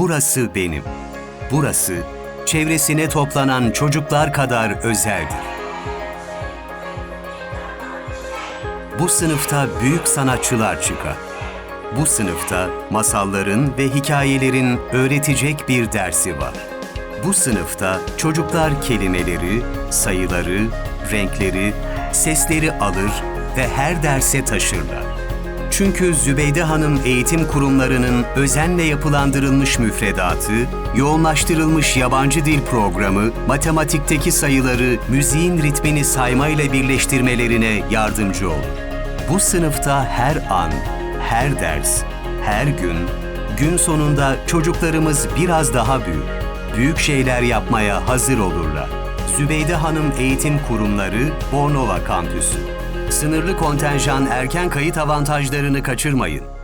burası benim. Burası çevresine toplanan çocuklar kadar özeldir. Bu sınıfta büyük sanatçılar çıkar. Bu sınıfta masalların ve hikayelerin öğretecek bir dersi var. Bu sınıfta çocuklar kelimeleri, sayıları, renkleri, sesleri alır ve her derse taşırlar. Çünkü Zübeyde Hanım eğitim kurumlarının özenle yapılandırılmış müfredatı, yoğunlaştırılmış yabancı dil programı, matematikteki sayıları müziğin ritmini saymayla birleştirmelerine yardımcı olur. Bu sınıfta her an, her ders, her gün, gün sonunda çocuklarımız biraz daha büyük, büyük şeyler yapmaya hazır olurlar. Zübeyde Hanım Eğitim Kurumları Bornova Kampüsü. Sınırlı kontenjan erken kayıt avantajlarını kaçırmayın.